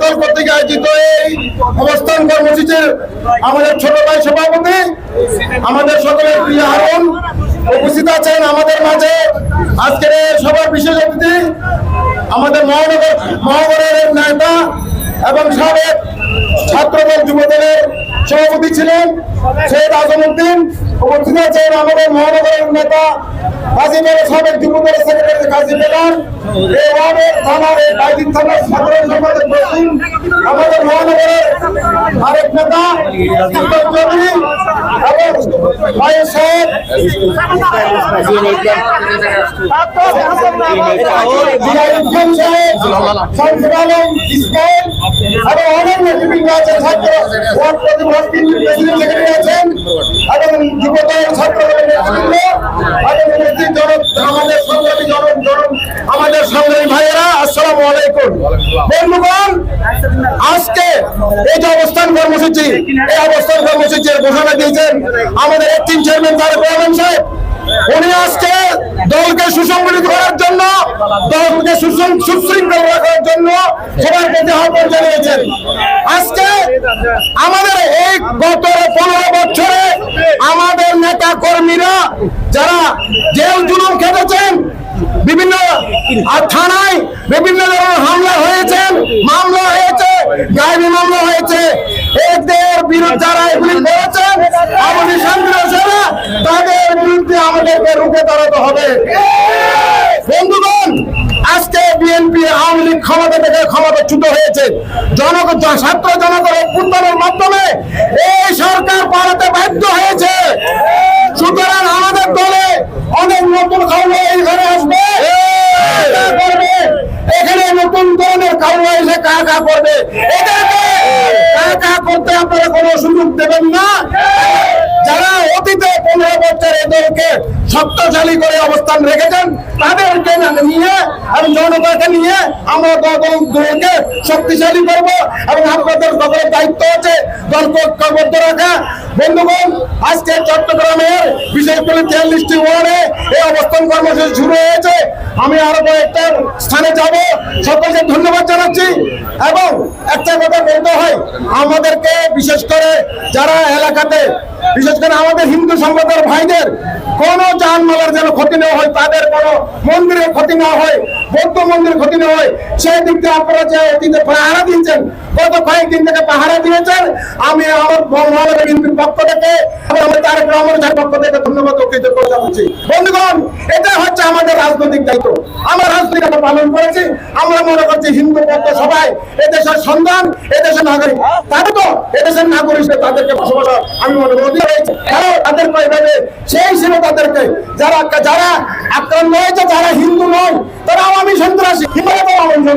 দল কর্তৃক আয়োজিত এই অবস্থান কর্মসূচির আমাদের ছোট ভাই সভাপতি আমাদের সকলের প্রিয় হারুন উপস্থিত আছেন আমাদের মাঝে আজকের সবার বিশেষ অতিথি আমাদের মহানগর মহানগরের নেতা এবং সাবেক ছাত্রদল যুবদলের সভাপতি ছিলেন সৈয়দ আজমউদ্দিন উপস্থিত আছেন আমাদের মহানগরের নেতা কাজীমের সাবেক যুবদলের সেক্রেটারি কাজী বেলাল, এই ওয়ার্ডের থানার এই বাইদিন থানার সাধারণ সম্পাদক বসিম, আমাদের মহানগরের আরেক নেতা চৌধুরী এবং ভাইয়ের সাহেব। এবং অনেক নেতৃবৃন্দ আছেন, ছাত্র, ওয়ার্ড প্রতিনিধি প্রেসিডেন্ট সেক্রেটারি আছেন এবং যুবদল ছাত্র দলের নেতৃবৃন্দ এবং উপস্থিত জনক আমাদের সংগ্রামী ভাইয়েরা আসসালামু আলাইকুম বন্ধুগণ আজকে এই যে অবস্থান কর্মসূচি এই অবস্থান কর্মসূচির ঘোষণা দিয়েছেন আমাদের একটিন চেয়ারম্যান তারেক রহমান সাহেব উনি আজকে দলকে সুসংগঠিত করার জন্য দলকে সুশৃঙ্খল রাখার জন্য সবার প্রতি আহ্বান জানিয়েছেন আজকে আমাদের এই গত পনেরো বছরে আমাদের নেতা কর্মীরা যারা জেল জুলুম খেটেছেন বিভিন্ন আর থানায় বিভিন্ন ধরনের হামলা হয়েছে, মামলা হয়েছে, গায়েবী মামলা হয়েছে। এদের বিরুদ্ধে যারা এগুলি করেছেন আমাদের শান্তি সেনা তাদের বিরুদ্ধে আমাদেরকে রুখে দাঁড়াতে হবে। বন্ধুগণ, আজকে বিএনপি আওয়ামী লীগ ক্ষমতা থেকে ক্ষমতাচ্যুত হয়েছে। জনক ছাত্র জনগণ অভ্যুত্থানের মাধ্যমে এই সরকার পালাতে বাধ্য হয়েছে। সুতরাং আমাদের দলে অনেক নতুন খাওয়া এখানে আসবে কা করবে এখানে নতুন এসে কা কা কা কোনো সুযোগ দেবেন না? যারা অতীতে পনেরো এদেরকে শক্তশালী করে অবস্থান রেখেছেন, তাদেরকে নিয়ে এবং জনতাকে নিয়ে আমরা শক্তিশালী করব এবং আপনাদের সকলের দায়িত্ব দলকে ঐক্যবদ্ধ রাখা। বন্ধুগণ, আজকে চট্টগ্রামের বিশেষ করে তেয়াল্লিশটি ওয়ার্ডে এই অবস্থান কর্মসূচি শুরু হয়েছে। আমি আরও কয়েকটা স্থানে যাব। সকলকে ধন্যবাদ জানাচ্ছি। এবং একটা কথা বলতে হয়, আমাদেরকে বিশেষ করে যারা এলাকাতে বিশেষ করে আমাদের হিন্দু সম্প্রদায়ের ভাইদের, কোন যানমালের যেন ক্ষতি না হয়, তাদের কোন মন্দিরের ক্ষতি না হয়, বৌদ্ধ মন্দিরের ক্ষতি না হয়, সেই দিক দিয়ে আপনারা যে অতীতে পাহারা দিয়েছেন, গত কয়েকদিন থেকে পাহারা দিয়েছেন, আমি আমার মহানগর বিএনপির পক্ষ থেকে আমার তারেক রহমানের পক্ষ থেকে ধন্যবাদ ও কৃতজ্ঞতা জানাচ্ছি। বন্ধুগণ এটা হচ্ছে আমাদের রাজনৈতিক দায়িত্ব। আমরা রাজনৈতিক পালন করেছি, আমরা মনে করছি হিন্দু বৌদ্ধ সবাই এদেশের সন্তান, এদেশের নাগরিক। তাদের তো, এদেশের নাগরিক তাদেরকে বসবাস আমি মনে করি যারা যারা আক্রান্ত হয়েছে যারা হিন্দু নয় তারা আওয়ামী আওয়ামী সন্ত্রাসী।